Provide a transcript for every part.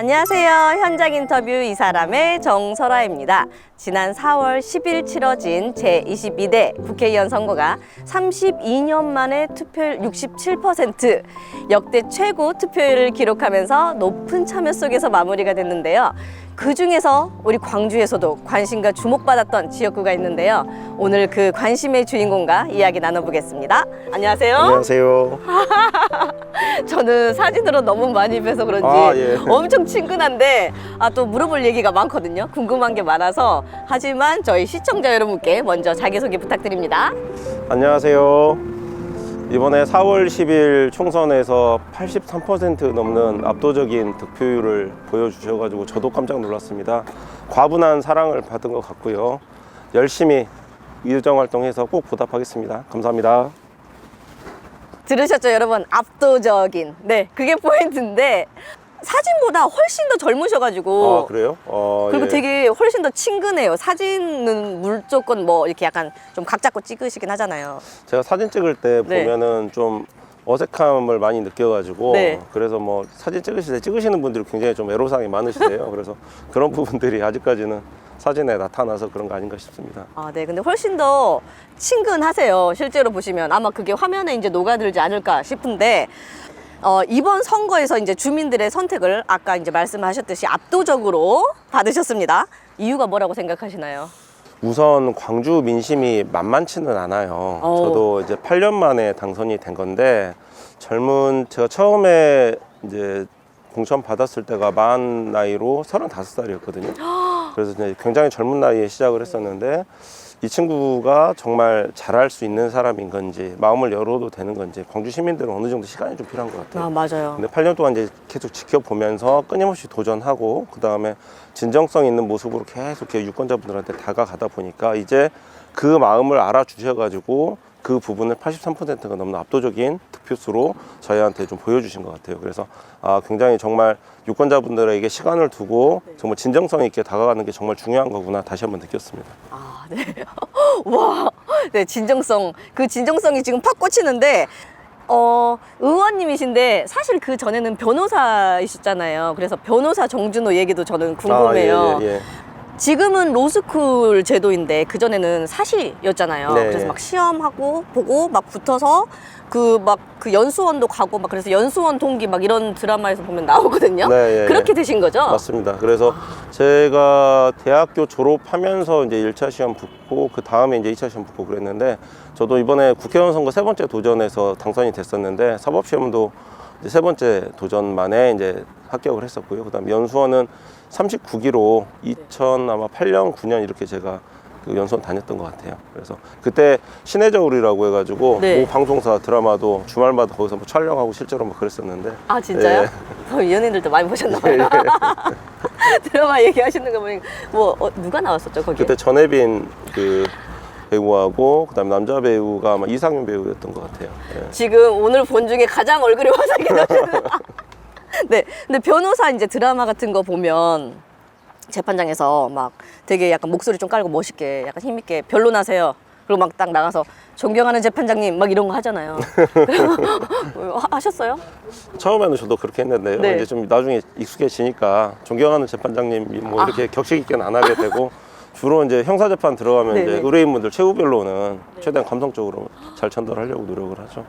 안녕하세요. 현장 인터뷰 이 사람의 정설아입니다. 지난 4월 10일 치러진 제22대 국회의원 선거가 32년 만에 투표율 67% 역대 최고 투표율을 기록하면서 높은 참여 속에서 마무리가 됐는데요. 그 중에서 우리 광주에서도 관심과 주목받았던 지역구가 있는데요. 오늘 그 관심의 주인공과 이야기 나눠보겠습니다. 안녕하세요. 안녕하세요. 저는 사진으로 너무 많이 뵈서 그런지 아, 예. 엄청 친근한데 아, 또 물어볼 얘기가 많거든요. 궁금한 게 많아서 하지만 저희 시청자 여러분께 먼저 자기소개 부탁드립니다. 안녕하세요. 이번에 4월 10일 총선에서 83% 넘는 압도적인 득표율을 보여주셔가지고 저도 깜짝 놀랐습니다. 과분한 사랑을 받은 것 같고요. 열심히 의정 활동해서 꼭 보답하겠습니다. 감사합니다. 들으셨죠, 여러분? 압도적인. 네, 그게 포인트인데 사진보다 훨씬 더 젊으셔가지고 아 그래요? 어, 그리고 예. 되게 훨씬 더 친근해요. 사진은 무조건 뭐 이렇게 약간 좀 각 잡고 찍으시긴 하잖아요. 제가 사진 찍을 때 네. 보면은 좀 어색함을 많이 느껴가지고 네. 그래서 뭐 사진 찍으실 때 찍으시는 분들이 굉장히 좀 애로사항이 많으시대요. 그래서 그런 부분들이 아직까지는 사진에 나타나서 그런 거 아닌가 싶습니다. 아, 네. 근데 훨씬 더 친근하세요. 실제로 보시면 아마 그게 화면에 이제 녹아들지 않을까 싶은데 어, 이번 선거에서 이제 주민들의 선택을 아까 이제 말씀하셨듯이 압도적으로 받으셨습니다. 이유가 뭐라고 생각하시나요? 우선 광주 민심이 만만치는 않아요. 어. 저도 이제 8년 만에 당선이 된 건데 젊은 제가 처음에 이제 공천 받았을 때가 만 나이로 35살이었거든요. 그래서 이제 굉장히 젊은 나이에 시작을 했었는데 이 친구가 정말 잘할 수 있는 사람인 건지 마음을 열어도 되는 건지 광주 시민들은 어느 정도 시간이 좀 필요한 것 같아요. 아, 맞아요. 근데 8년 동안 이제 계속 지켜보면서 끊임없이 도전하고 그 다음에 진정성 있는 모습으로 계속 유권자분들한테 다가가다 보니까 이제 그 마음을 알아주셔가지고 그 부분을 83%가 넘는 압도적인 득 표수로 저희한테 좀 보여주신 것 같아요. 그래서 아, 굉장히 정말 유권자분들에게 시간을 두고 정말 진정성 있게 다가가는 게 정말 중요한 거구나 다시 한번 느꼈습니다. 아, 네. 와, 네, 진정성. 그 진정성이 지금 팍 꽂히는데, 어, 의원님이신데, 사실 그 전에는 변호사이셨잖아요. 그래서 변호사 정준호 얘기도 저는 궁금해요. 아, 예, 예, 예. 지금은 로스쿨 제도인데, 그전에는 사시였잖아요. 네. 그래서 막 시험하고, 보고, 막 붙어서, 그 막 그 연수원도 가고, 막 그래서 연수원 동기 막 이런 드라마에서 보면 나오거든요. 네, 예, 그렇게 예. 되신 거죠? 맞습니다. 그래서 제가 대학교 졸업하면서 이제 1차 시험 붙고 그 다음에 이제 2차 시험 붙고 그랬는데 저도 이번에 국회의원 선거 세 번째 도전에서 당선이 됐었는데 사법 시험도 이제 세 번째 도전 만에 이제 합격을 했었고요. 그다음 연수원은 39기로 2000 아마 8년 9년 이렇게 제가 그 연수원 다녔던 것 같아요. 그래서 그때 신의 저울이라고 해가지고 네. 모 방송사 드라마도 주말마다 거기서 뭐 촬영하고 실제로 뭐 그랬었는데 아 진짜요? 예. 어, 연예인들도 많이 보셨나 봐요. 드라마 얘기하시는 거 보니까 뭐 어, 누가 나왔었죠 거기? 그때 전혜빈 그 배우하고 그다음에 남자 배우가 아마 이상윤 배우였던 것 같아요. 예. 지금 오늘 본 중에 가장 얼굴이 화사하게 나시는. 네, 근데 변호사 이제 드라마 같은 거 보면 재판장에서 막 되게 약간 목소리 좀 깔고 멋있게 약간 힘있게 변론하세요. 그리고 막 딱 나가서 존경하는 재판장님 막 이런 거 하잖아요. 하- 하셨어요? 처음에는 저도 그렇게 했는데요. 네. 이제 좀 나중에 익숙해지니까 존경하는 재판장님이 뭐 이렇게 격식 있게는 안 하게 되고 주로 이제 형사 재판 들어가면 네네. 이제 의뢰인분들 최후 변론은 최대한 감성적으로 잘 전달하려고 노력을 하죠.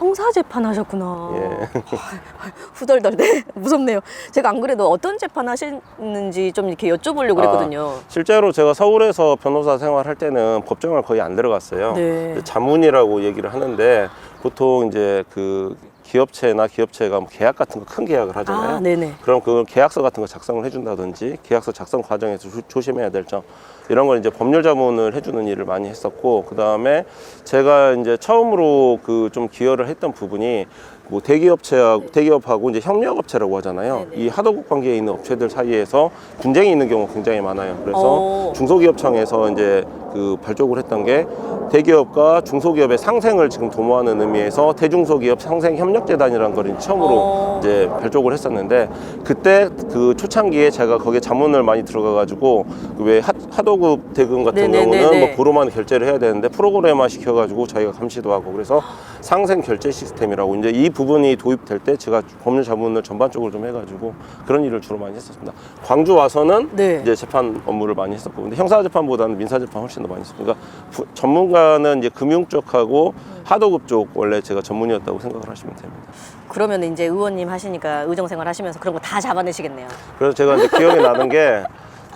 형사 재판 하셨구나. 예. 후덜덜 네 무섭네요. 제가 안 그래도 어떤 재판 하시는지 좀 이렇게 여쭤보려고 그랬거든요. 실제로 제가 서울에서 변호사 생활할 때는 법정을 거의 안 들어갔어요. 네. 이제 자문이라고 얘기를 하는데 보통 이제 그 기업체나 기업체가 뭐 계약 같은 거 큰 계약을 하잖아요. 아, 네네. 그럼 그 계약서 같은 거 작성을 해준다든지 계약서 작성 과정에서 조, 조심해야 될 점 이런 걸 이제 법률 자문을 해주는 일을 많이 했었고 그 다음에 제가 이제 처음으로 그 좀 기여를 했던 부분이 뭐 대기업체하고 대기업하고 이제 협력업체라고 하잖아요. 네네. 이 하도급 관계에 있는 업체들 사이에서 분쟁이 있는 경우가 굉장히 많아요. 그래서 오. 중소기업청에서 이제 그 발족을 했던 게 대기업과 중소기업의 상생을 지금 도모하는 의미에서 대중소기업 상생 협력재단이라는 걸 처음으로 어. 이제 발족을 했었는데 그때 그 초창기에 제가 거기에 자문을 많이 들어가가지고 그왜 하도급 대금 같은 네네네네. 경우는 뭐 보로만 결제를 해야 되는데 프로그램화 시켜가지고 저희가 감시도 하고 그래서 상생 결제 시스템이라고 이제 이 부분이 도입될 때 제가 법률 자문을 전반적으로 좀 해가지고 그런 일을 주로 많이 했었습니다. 광주 와서는 네. 이제 재판 업무를 많이 했었고 근데 형사 재판보다는 민사 재판 훨씬 더 많이 했습니다. 그러니까 부- 전문가는 이제 금융 쪽하고 하도급 쪽 원래 제가 전문이었다고 생각을 하시면 됩니다. 그러면 이제 의원님 하시니까 의정 생활 하시면서 그런 거 다 잡아내시겠네요. 그래서 제가 이제 기억이 나는 게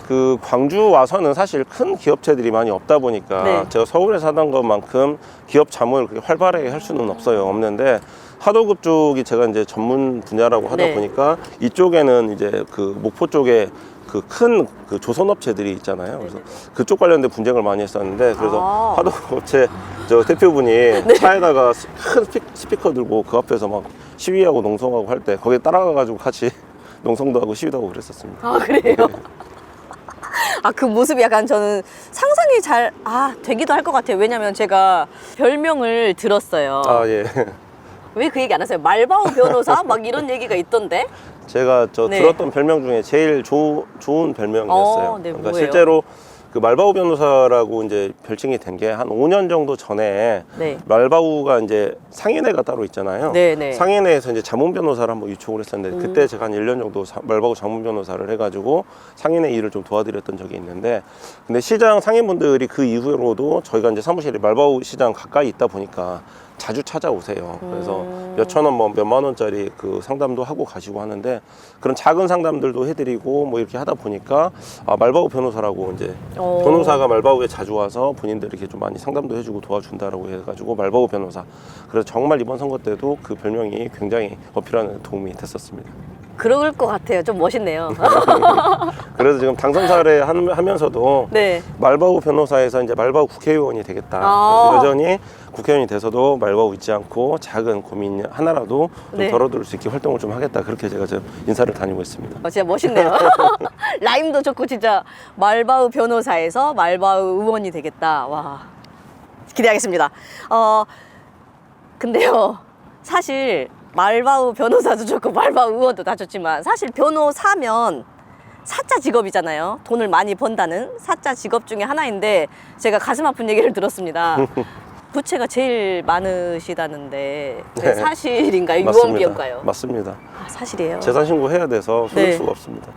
그 광주 와서는 사실 큰 기업체들이 많이 없다 보니까 네. 제가 서울에서 하던 것만큼 기업 자문을 그렇게 활발하게 할 수는 없어요. 없는데 하도급 쪽이 제가 이제 전문 분야라고 하다 네. 보니까 이쪽에는 이제 그 목포 쪽에 그큰그 조선 업체들이 있잖아요. 그래서 그쪽 관련된 분쟁을 많이 했었는데 그래서 아. 네. 하도 업체 저 대표분이 차에다가 스- 큰 스피, 스피커 들고 그 앞에서 막 시위하고 농성하고 할 때 거기에 따라가가지고 같이 농성도 하고 시위도 하고 그랬었습니다. 아 그래요? 아 그 모습이 약간 저는 상상이 잘 아 되기도 할 것 같아요. 왜냐면 제가 별명을 들었어요. 아 예. 왜 그 얘기 안 하세요? 말바우 변호사 막 이런 얘기가 있던데. 제가 저 네. 들었던 별명 중에 제일 조, 좋은 별명이었어요. 어, 네, 그러니까 뭐예요? 실제로 그 말바우 변호사라고 이제 별칭이 된 게 한 5년 정도 전에 네. 말바우가 이제 상인회가 따로 있잖아요. 네, 네. 상인회에서 이제 자문 변호사를 한번 유촉을 했었는데 음. 그때 제가 한 1년 정도 사- 말바우 자문 변호사를 해가지고 상인회 일을 좀 도와드렸던 적이 있는데 근데 시장 상인분들이 그 이후로도 저희가 이제 사무실이 말바우 시장 가까이 있다 보니까 자주 찾아오세요. 그래서 음. 몇천 원, 뭐 몇만 원짜리 그 상담도 하고 가시고 하는데 그런 작은 상담들도 해드리고 뭐 이렇게 하다 보니까 아, 말바우 변호사라고 이제 어. 변호사가 말바우에 자주 와서 본인들 이렇게 좀 많이 상담도 해주고 도와준다라고 해가지고 말바우 변호사. 그래서 정말 이번 선거 때도 그 별명이 굉장히 어필하는 데 도움이 됐었습니다. 그럴 것 같아요. 좀 멋있네요. 그래서 지금 당선사를 한- 하면서도 네. 말바우 변호사에서 이제 말바우 국회의원이 되겠다. 아. 그래서 여전히 국회의원이 돼서도 말바우 잊지 않고 작은 고민 하나라도 좀 네. 덜어둘 수 있게 활동을 좀 하겠다. 그렇게 제가 지금 인사를 다니고 있습니다. 어, 진짜 멋있네요. 라임도 좋고 진짜 말바우 변호사에서 말바우 의원이 되겠다. 와 기대하겠습니다. 어 근데요 사실 말바우 변호사도 좋고 말바우 의원도 다 좋지만 사실 변호사면 사자 직업이잖아요. 돈을 많이 번다는 사자 직업 중에 하나인데 제가 가슴 아픈 얘기를 들었습니다. 부채가 제일 많으시다는데 네. 사실인가요? 맞습니다. 유언비어인가요? 맞습니다. 아, 사실이에요. 재산 신고 해야 돼서 숨을 네. 수가 없습니다.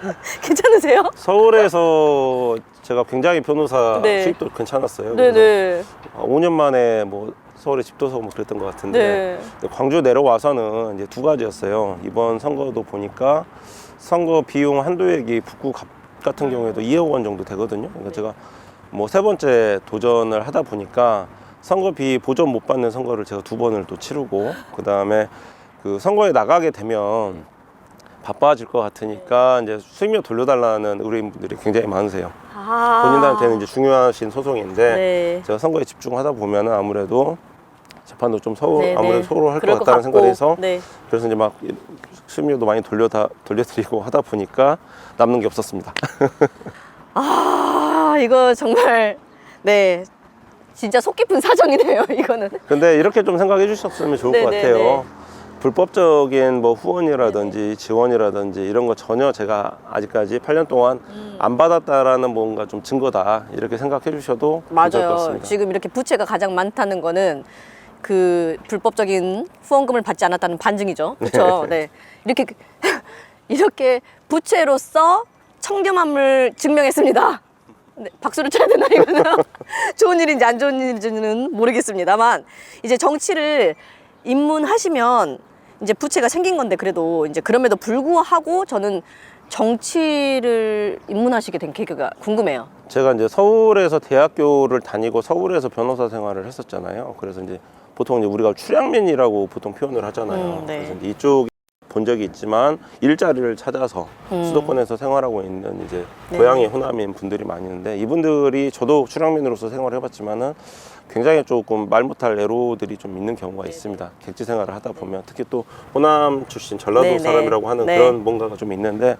괜찮으세요? 서울에서 제가 굉장히 변호사 네. 수입도 괜찮았어요. 그래서 네네. 5년 만에 뭐 서울에 집도 사고 뭐 그랬던 것 같은데 네. 광주 내려와서는 이제 두 가지였어요. 이번 선거도 보니까 선거 비용 한도액이 북구 갑 같은 경우에도 2억 원 정도 되거든요. 그러니까 제가 뭐 세 번째 도전을 하다 보니까 선거비 보전 못 받는 선거를 제가 두 번을 또 치르고 그 다음에 그 선거에 나가게 되면 바빠질 것 같으니까 이제 수임료 돌려달라는 의뢰인분들이 굉장히 많으세요. 아. 본인들한테는 이제 중요하신 소송인데 네. 제가 선거에 집중하다 보면은 아무래도 재판도 좀 서울 네, 아무래도 네. 소홀할 것 그럴 것 같다는 같고, 생각에서 네. 그래서 이제 막 수임료도 많이 돌려다 돌려드리고 하다 보니까 남는 게 없었습니다. 아 이거 정말 네 진짜 속 깊은 사정이네요 이거는. 근데 이렇게 좀 생각해 주셨으면 좋을 네, 것 네, 같아요. 네. 불법적인 뭐 후원이라든지 지원이라든지 이런 거 전혀 제가 아직까지 8년 동안 음. 안 받았다라는 뭔가 좀 증거다 이렇게 생각해 주셔도 괜찮을 것 맞아요. 같습니다. 지금 이렇게 부채가 가장 많다는 거는 그 불법적인 후원금을 받지 않았다는 반증이죠. 그렇죠. 네. 이렇게 이렇게 부채로서 청렴함을 증명했습니다. 네, 박수를 쳐야 되나 이거는 좋은 일인지 안 좋은 일인지는 모르겠습니다만 이제 정치를 입문하시면 이제 부채가 생긴 건데 그래도 이제 그럼에도 불구하고 저는 정치를 입문하시게 된 계기가 궁금해요. 제가 이제 서울에서 대학교를 다니고 서울에서 변호사 생활을 했었잖아요. 그래서 이제 보통 이제 우리가 출향민이라고 보통 표현을 하잖아요. 음, 네. 그래서 이제 이쪽 본 적이 있지만 일자리를 찾아서 음. 수도권에서 생활하고 있는 이제 네. 고향의 호남인 분들이 많이 있는데 이분들이 저도 출향민으로서 생활을 해봤지만은 굉장히 조금 말 못할 애로들이 좀 있는 경우가 있습니다. 객지 생활을 하다 보면 특히 또 호남 출신 전라도 네, 네. 사람이라고 하는 네. 그런 뭔가가 좀 있는데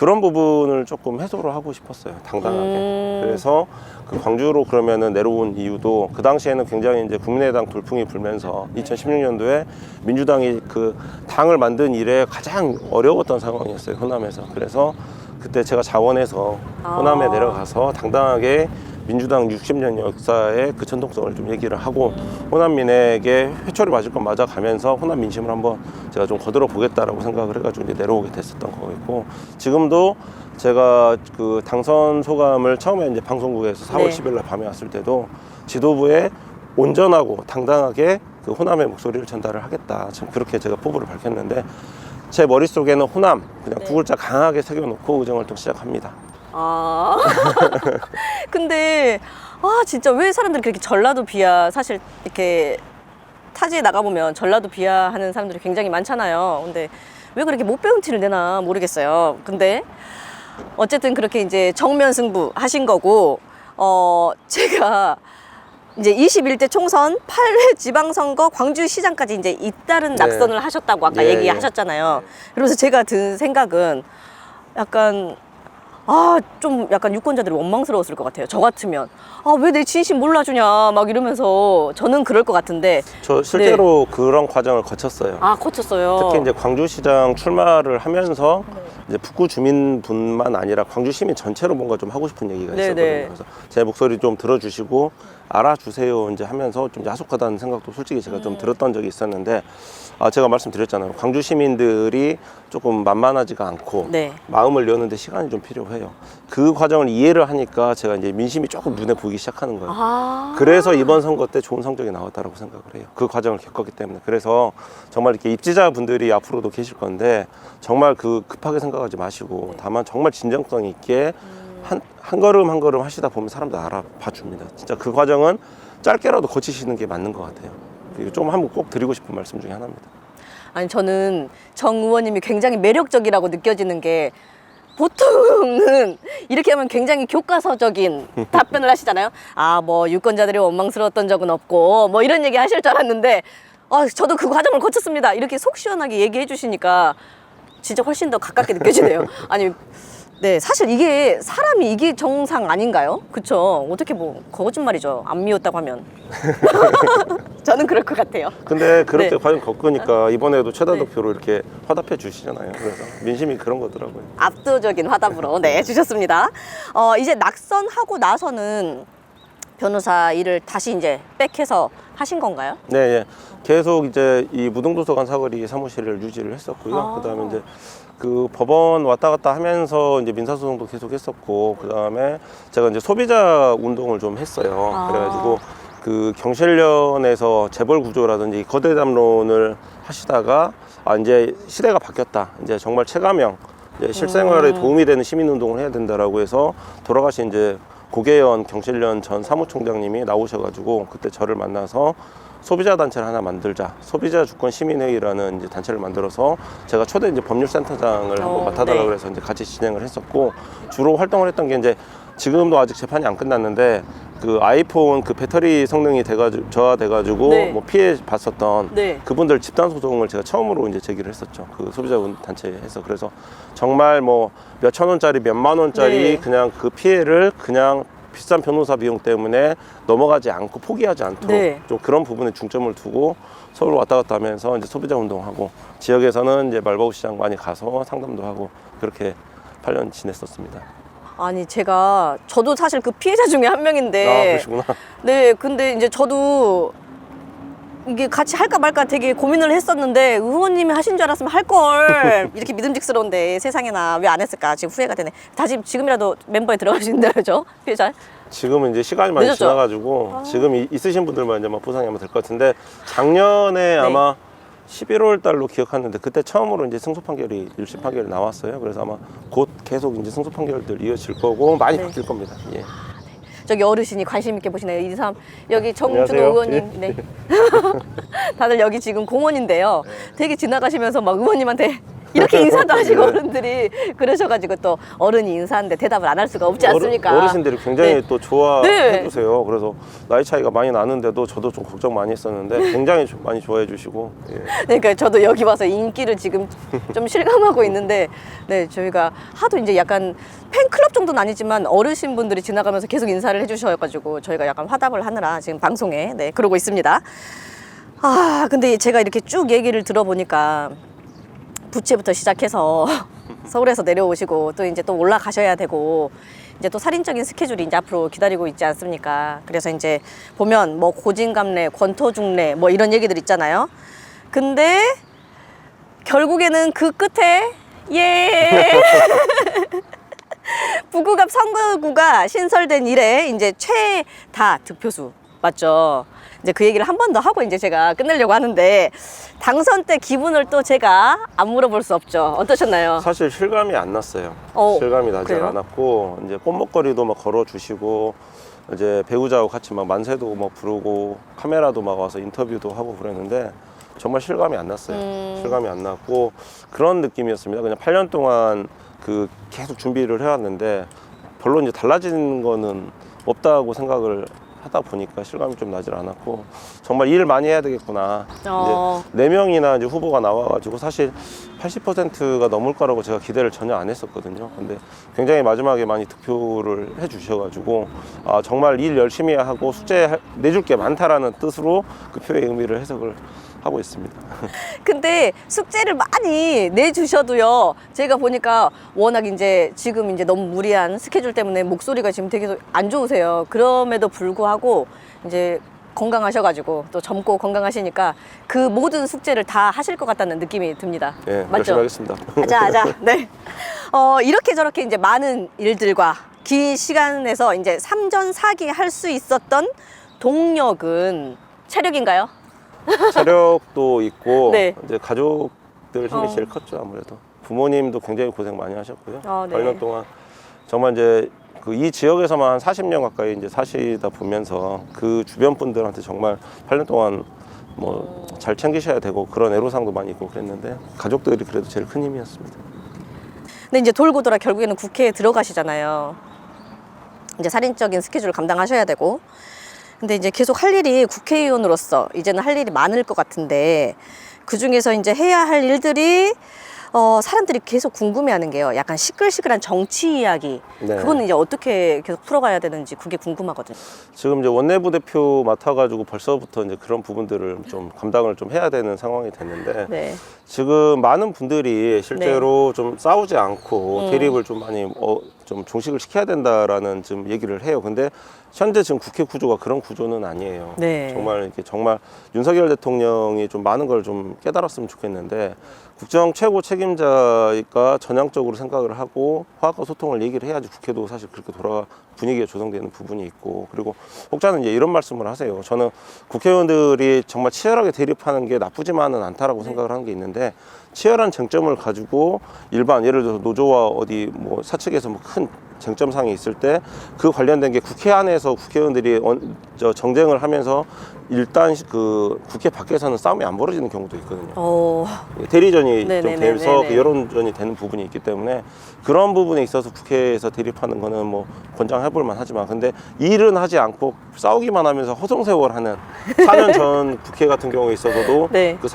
그런 부분을 조금 해소를 하고 싶었어요. 당당하게. 음. 그래서 그 광주로 그러면은 내려온 이유도 그 당시에는 굉장히 이제 국민의당 돌풍이 불면서 2016년도에 민주당이 그 당을 만든 이래 가장 어려웠던 상황이었어요. 호남에서. 그래서 그때 제가 자원해서 호남에 아. 내려가서 당당하게 민주당 60년 역사의 그 전통성을 좀 얘기를 하고 호남민에게 회초리 맞을 건 맞아가면서 호남 민심을 한번 제가 좀 거들어 보겠다라고 생각을 해가지고 이제 내려오게 됐었던 거겠고 지금도 제가 그 당선 소감을 처음에 이제 방송국에서 4월 네. 10일 날 밤에 왔을 때도 지도부에 온전하고 당당하게 그 호남의 목소리를 전달을 하겠다. 지금 그렇게 제가 포부를 밝혔는데 제 머릿속에는 호남 그냥 네. 두 글자 강하게 새겨놓고 의정활동 시작합니다. 아. 근데 아 진짜 왜 사람들이 그렇게 전라도 비하 사실 이렇게 타지에 나가 보면 전라도 비하하는 사람들이 굉장히 많잖아요. 근데 왜 그렇게 못 배운 티를 내나 모르겠어요. 근데 어쨌든 그렇게 이제 정면 승부 하신 거고 어 제가 이제 21대 총선 8회 지방선거 광주시장까지 이제 잇따른 네. 낙선을 하셨다고 아까 예, 얘기하셨잖아요. 그래서 제가 든 생각은 약간 아 좀 약간 유권자들이 원망스러웠을 것 같아요. 저 같으면 아 왜 내 진심 몰라주냐 막 이러면서 저는 그럴 것 같은데 저 실제로 그런 과정을 거쳤어요. 네. 아 거쳤어요. 특히 이제 광주시장 출마를 하면서 이제 북구 주민분만 아니라 광주 시민 전체로 뭔가 좀 하고 싶은 얘기가 네, 있었거든요. 네. 그래서 제 목소리 좀 들어주시고 알아주세요 이제 하면서 좀 야속하다는 생각도 솔직히 제가 음. 좀 들었던 적이 있었는데 아 제가 말씀드렸잖아요. 광주 시민들이 조금 만만하지가 않고 네. 마음을 여는데 시간이 좀 필요해요. 그 과정을 이해를 하니까 제가 이제 민심이 조금 눈에 보이기 시작하는 거예요. 아 그래서 이번 선거 때 좋은 성적이 나왔다라고 생각을 해요. 그 과정을 겪었기 때문에. 그래서 정말 이렇게 입지자분들이 앞으로도 계실 건데 정말 그 급하게 생각하지 마시고 다만 정말 진정성 있게 한, 한 걸음 한 걸음 하시다 보면 사람들 알아봐 줍니다. 진짜 그 과정은 짧게라도 거치시는 게 맞는 것 같아요. 좀 한번 꼭 드리고 싶은 말씀 중에 하나입니다. 아니 저는 정 의원님이 굉장히 매력적이라고 느껴지는 게 보통은 이렇게 하면 굉장히 교과서적인 답변을 하시잖아요. 아 뭐 유권자들이 원망스러웠던 적은 없고 뭐 이런 얘기 하실 줄 알았는데 아 저도 그 과정을 거쳤습니다. 이렇게 속 시원하게 얘기해 주시니까 진짜 훨씬 더 가깝게 느껴지네요. 아니 네 사실 이게 사람이 이게 정상 아닌가요? 그쵸? 어떻게 뭐 거짓말이죠. 안 미웠다고 하면 저는 그럴 것 같아요. 근데 그렇게 네. 과정 겪으니까 이번에도 최다 네. 득표로 이렇게 화답해 주시잖아요. 그래서 민심이 그런 거더라고요. 압도적인 화답으로 네 주셨습니다. 어 이제 낙선하고 나서는 변호사 일을 다시 이제 백해서 하신 건가요? 네, 예. 계속 이제 이 무등도서관 사거리 사무실을 유지를 했었고요. 아. 그다음에 이제 그 법원 왔다 갔다 하면서 이제 민사소송도 계속 했었고, 그 다음에 제가 이제 소비자 운동을 좀 했어요. 아. 그래가지고 그 경실련에서 재벌 구조라든지 거대 담론을 하시다가 아 이제 시대가 바뀌었다. 이제 정말 체감형 이제 실생활에 음. 도움이 되는 시민 운동을 해야 된다라고 해서 돌아가신 이제 고계연 경실련 전 사무총장님이 나오셔가지고 그때 저를 만나서 소비자 단체를 하나 만들자. 소비자 주권 시민회의라는 이제 단체를 만들어서 제가 초대 이제 법률센터장을 어, 한번 맡아달라고 네. 그래서 이제 같이 진행을 했었고 주로 활동을 했던 게 이제 지금도 아직 재판이 안 끝났는데 그 아이폰 그 배터리 성능이 돼가지고 저하돼가지고 네. 뭐 피해 봤었던 네. 그분들 집단 소송을 제가 처음으로 이제 제기를 했었죠. 그 소비자 단체에서 그래서 정말 뭐 몇천 원짜리 몇만 원짜리 네. 그냥 그 피해를 그냥 비싼 변호사 비용 때문에 넘어가지 않고 포기하지 않도록 네. 좀 그런 부분에 중점을 두고 서울 왔다 갔다 하면서 이제 소비자 운동하고 지역에서는 이제 말바우 시장 많이 가서 상담도 하고 그렇게 8년 지냈었습니다. 아니 제가 저도 사실 그 피해자 중에 한 명인데 아 그러시구나. 네, 근데 이제 저도 이게 같이 할까 말까 되게 고민을 했었는데 의원님이 하신 줄 알았으면 할걸 이렇게 믿음직스러운데 세상에나 왜 안 했을까 지금 후회가 되네. 다시 지금이라도 멤버에 들어가신다죠 피해자. 지금은 이제 시간이 많이 늦었죠? 지나가지고 지금 이- 있으신 분들만 이제 막 보상하면 될것 같은데 작년에 네. 아마 11월 달로 기억하는데 그때 처음으로 이제 승소 판결이 1심 판결이 나왔어요. 그래서 아마 곧 계속 이제 승소 판결들 이어질 거고 많이 네. 바뀔 겁니다. 예. 저기 어르신이 관심 있게 보시네요. 이 사람 여기 정준호 안녕하세요. 의원님. 네. 다들 여기 지금 공원인데요. 되게 지나가시면서 막 의원님한테 이렇게 인사도 하시고 네. 어른들이 그러셔가지고 또 어른이 인사하는데 대답을 안 할 수가 없지 않습니까? 어르, 신들이 굉장히 네. 또 좋아해 네. 주세요. 그래서 나이 차이가 많이 나는데도 저도 좀 걱정 많이 했었는데 굉장히 좀 많이 좋아해 주시고 예. 그러니까 저도 여기 와서 인기를 지금 좀 실감하고 있는데 네 저희가 하도 이제 약간 팬클럽 정도는 아니지만 어르신 분들이 지나가면서 계속 인사를 해주셔가지고 저희가 약간 화답을 하느라 지금 방송에 네 그러고 있습니다. 아 근데 제가 이렇게 쭉 얘기를 들어보니까 부채부터 시작해서 서울에서 내려오시고 또 이제 또 올라가셔야 되고 이제 또 살인적인 스케줄이 이제 앞으로 기다리고 있지 않습니까? 그래서 이제 보면 뭐 고진감래, 권토중래 뭐 이런 얘기들 있잖아요. 근데 결국에는 그 끝에 예 부구갑 선거구가 신설된 이래 이제 최다 득표수 맞죠? 이제 그 얘기를 한 번 더 하고 이제 제가 끝내려고 하는데 당선 때 기분을 또 제가 안 물어볼 수 없죠. 어떠셨나요? 사실 실감이 안 났어요. 어, 실감이 나지 그래요? 않았고 이제 꽃목걸이도 막 걸어 주시고 이제 배우자하고 같이 막 만세도 막 부르고 카메라도 막 와서 인터뷰도 하고 그랬는데 정말 실감이 안 났어요. 음. 실감이 안 났고 그런 느낌이었습니다. 그냥 8년 동안 그 계속 준비를 해왔는데 별로 이제 달라지는 거는 없다고 생각을 하다 보니까 실감이 좀 나질 않았고 정말 일 많이 해야 되겠구나. 어. 이제 네 명이나 이제 후보가 나와가지고 사실 80%가 넘을 거라고 제가 기대를 전혀 안 했었거든요. 근데 굉장히 마지막에 많이 득표를 해주셔가지고 아 정말 일 열심히 하고 숙제 할- 내줄 게 많다라는 뜻으로 그 표의 의미를 해석을 하고 있습니다. 근데 숙제를 많이 내주셔도요. 제가 보니까 워낙 이제 지금 이제 너무 무리한 스케줄 때문에 목소리가 지금 되게 안 좋으세요. 그럼에도 불구하고 이제 건강하셔가지고 또 젊고 건강하시니까 그 모든 숙제를 다 하실 것 같다는 느낌이 듭니다. 예, 맞죠? 열심히 하겠습니다. 아자, 아자. 네. 어, 이렇게 저렇게 이제 많은 일들과 긴 시간에서 이제 삼전 사기 할 수 있었던 동력은 체력인가요? 체력도 있고 네. 이제 가족들 힘이 어. 제일 컸죠 아무래도 부모님도 굉장히 고생 많이 하셨고요. 어, 네. 8년 동안 정말 이제 그 이 지역에서만 한 40년 가까이 이제 사시다 보면서 그 주변 분들한테 정말 8년 동안 뭐 잘 챙기셔야 되고 그런 애로사항도 많이 있고 그랬는데 가족들이 그래도 제일 큰 힘이었습니다. 근데 이제 돌고 돌아 결국에는 국회에 들어가시잖아요. 이제 살인적인 스케줄을 감당하셔야 되고. 근데 이제 계속 할 일이 국회의원으로서 이제는 할 일이 많을 것 같은데 그 중에서 이제 해야 할 일들이 어, 사람들이 계속 궁금해하는 게요. 약간 시끌시끌한 정치 이야기. 네. 그거는 이제 어떻게 계속 풀어가야 되는지 그게 궁금하거든요. 지금 이제 원내부 대표 맡아가지고 벌써부터 이제 그런 부분들을 좀 감당을 좀 해야 되는 상황이 됐는데 네. 지금 많은 분들이 실제로 좀 싸우지 않고 음. 대립을 좀 많이 어, 좀 종식을 시켜야 된다라는 지금 얘기를 해요. 근데 현재 지금 국회 구조가 그런 구조는 아니에요. 네. 정말 이렇게 정말 윤석열 대통령이 좀 많은 걸 좀 깨달았으면 좋겠는데 국정 최고 책임자가 전향적으로 생각을 하고 화합과 소통을 얘기를 해야지 국회도 사실 그렇게 돌아 분위기가 조성되는 부분이 있고 그리고 혹자는 이제 이런 말씀을 하세요. 저는 국회의원들이 정말 치열하게 대립하는 게 나쁘지만은 않다라고 생각을 하는 게 있는데 치열한 쟁점을 가지고 일반 예를 들어서 노조와 어디 뭐 사측에서 뭐큰 쟁점 사항이 있을 때 그 관련된 게 국회 안에서 국회의원들이 언- 저 정쟁을 하면서 일단 그 국회 밖에서는 싸움이 안 벌어지는 경우도 있거든요. 어, 대리전이 좀 네네네네네. 돼서 그 여론전이 되는 부분이 있기 때문에 그런 부분에 있어서 국회에서 대립하는 거는 뭐 권장해볼 만하지만 근데 일은 하지 않고 싸우기만 하면서 허송세월하는 4년 전 국회 같은 경우에 있어서도 네. 그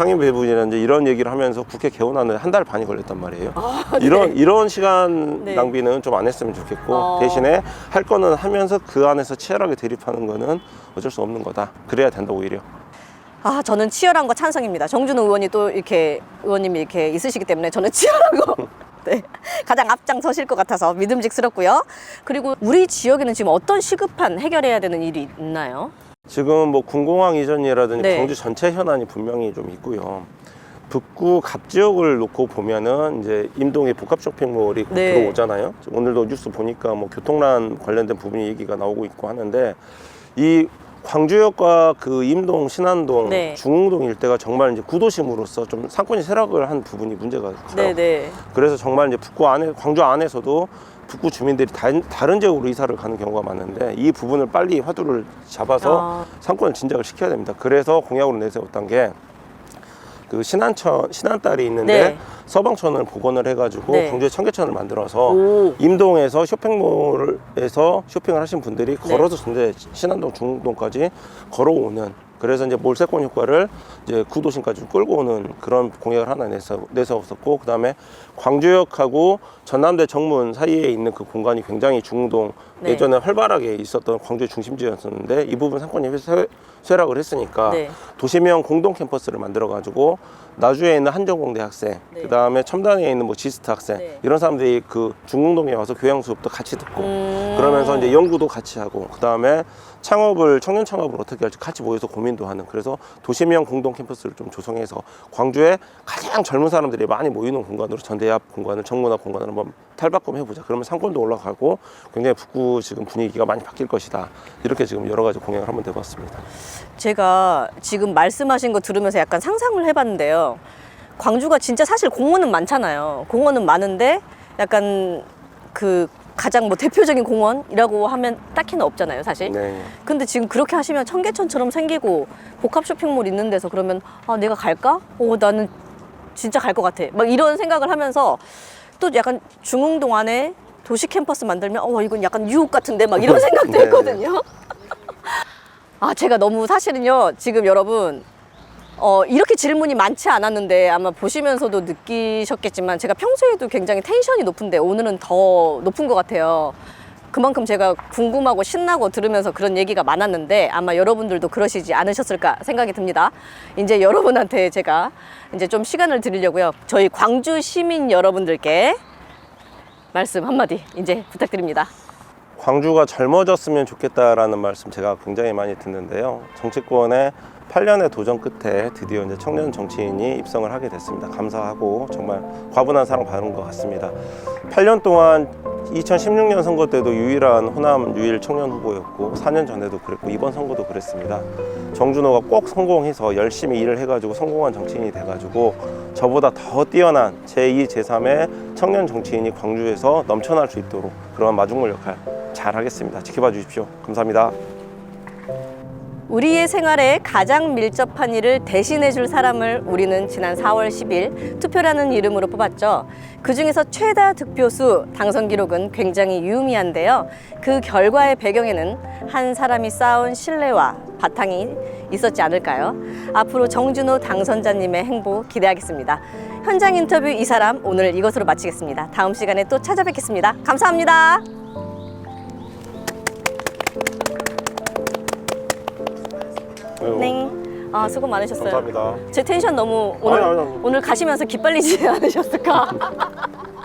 이제 이런 얘기를 하면서 국회 개원하는 한 달 반이 걸렸단 말이에요. 이런 이런 시간 네. 낭비는 좀 안 했으면 좋겠고 어. 대신에 할 거는 하면서 그 안에서 치열하게 대립하는 거는 어쩔 수 없는 거다. 그래야 된다 오히려. 아, 저는 치열한 거 찬성입니다. 정준호 의원이 또 이렇게 의원님이 이렇게 있으시기 때문에 저는 치열한 거. 네. 가장 앞장서실 것 같아서 믿음직스럽고요. 그리고 우리 지역에는 지금 어떤 시급한 해결해야 되는 일이 있나요? 지금 뭐 군공항 이전이라든지 네. 광주 전체 현안이 분명히 좀 있고요. 북구 갑 지역을 놓고 보면은 이제 임동에 복합 쇼핑몰이 곧 네. 들어오잖아요. 오늘도 뉴스 보니까 뭐 교통난 관련된 부분이 얘기가 나오고 있고 하는데 이 광주역과 그 임동, 신안동, 네. 중흥동 일대가 정말 이제 구도심으로서 좀 상권이 쇠락을 한 부분이 문제가 커요. 네네. 그래서 정말 이제 북구 안에 광주 안에서도 북구 주민들이 다, 다른 지역으로 이사를 가는 경우가 많은데 이 부분을 빨리 화두를 잡아서 아. 상권을 진작을 시켜야 됩니다. 그래서 공약으로 내세웠던 게 그그 신안천 신안딸이 있는데 네. 서방천을 복원을 해가지고 네. 광주에 청계천을 만들어서 오. 임동에서 쇼핑몰에서 쇼핑을 하신 분들이 네. 걸어서 전대 신안동 중동까지 걸어오는 그래서 이제 몰세권 효과를 이제 구도심까지 끌고 오는 그런 공약을 하나 내서 내세웠었고 그다음에 광주역하고 전남대 정문 사이에 있는 그 공간이 굉장히 중동 네. 예전에 활발하게 있었던 광주의 중심지였었는데 이 부분 상권이 쇠, 쇠락을 했으니까 네. 도시명 공동 캠퍼스를 만들어 가지고 나주에 있는 한정공대 학생 네. 그다음에 첨단에 있는 뭐 지스트 학생 네. 이런 사람들이 그 중공동에 와서 교양 수업도 같이 듣고 음. 그러면서 이제 연구도 같이 하고 그다음에 창업을 청년 창업을 어떻게 할지 같이 모여서 고민도 하는 그래서 도시명 공동 캠퍼스를 좀 조성해서 광주에 가장 젊은 사람들이 많이 모이는 공간으로 전대합 공간을 정문합 공간을 한번 탈바꿈 해보자 그러면 상권도 올라가고 굉장히 북구 지금 분위기가 많이 바뀔 것이다 이렇게 지금 여러 가지 공약을 한번 해봤습니다 제가 지금 말씀하신 거 들으면서 약간 상상을 해봤는데요. 광주가 진짜 사실 공원은 많잖아요. 공원은 많은데 약간 그 가장 뭐 대표적인 공원이라고 하면 딱히는 없잖아요, 사실. 네. 근데 지금 그렇게 하시면 청계천처럼 생기고 복합 쇼핑몰 있는 데서 그러면 아 내가 갈까? 어 나는 진짜 갈 것 같아. 막 이런 생각을 하면서 또 약간 중흥동 안에 도시 캠퍼스 만들면 어 이건 약간 뉴욕 같은데 막 이런 생각도 네. 했거든요. 아 제가 너무 사실은요 지금 여러분 어 이렇게 질문이 많지 않았는데 아마 보시면서도 느끼셨겠지만 제가 평소에도 굉장히 텐션이 높은데 오늘은 더 높은 것 같아요. 그만큼 제가 궁금하고 신나고 들으면서 그런 얘기가 많았는데 아마 여러분들도 그러시지 않으셨을까 생각이 듭니다. 이제 여러분한테 제가 이제 좀 시간을 드리려고요. 저희 광주 시민 여러분들께 말씀 한마디 이제 부탁드립니다. 광주가 젊어졌으면 좋겠다라는 말씀 제가 굉장히 많이 듣는데요. 정치권의 8년의 도전 끝에 드디어 이제 청년 정치인이 입성을 하게 됐습니다. 감사하고 정말 과분한 사랑 받은 것 같습니다. 8년 동안 2016년 선거 때도 유일한 호남 유일 청년 후보였고 4년 전에도 그랬고 이번 선거도 그랬습니다. 정준호가 꼭 성공해서 열심히 일을 해가지고 성공한 정치인이 돼가지고 저보다 더 뛰어난 제2, 제3의 청년 정치인이 광주에서 넘쳐날 수 있도록 그런 마중물 역할 잘 하겠습니다. 지켜봐 주십시오. 감사합니다. 우리의 생활에 가장 밀접한 일을 대신해 줄 사람을 우리는 지난 4월 10일 투표라는 이름으로 뽑았죠. 그 중에서 최다 득표수 당선 기록은 굉장히 유의미한데요. 그 결과의 배경에는 한 사람이 쌓은 신뢰와 바탕이 있었지 않을까요? 앞으로 정준호 당선자님의 행보 기대하겠습니다. 현장 인터뷰 이 사람 오늘 이것으로 마치겠습니다. 다음 시간에 또 찾아뵙겠습니다. 감사합니다. 아이고, 네. 아, 수고 많으셨어요. 감사합니다. 제 텐션 너무 오늘 아니, 아니, 아니. 오늘 가시면서 기빨리지 않으셨을까?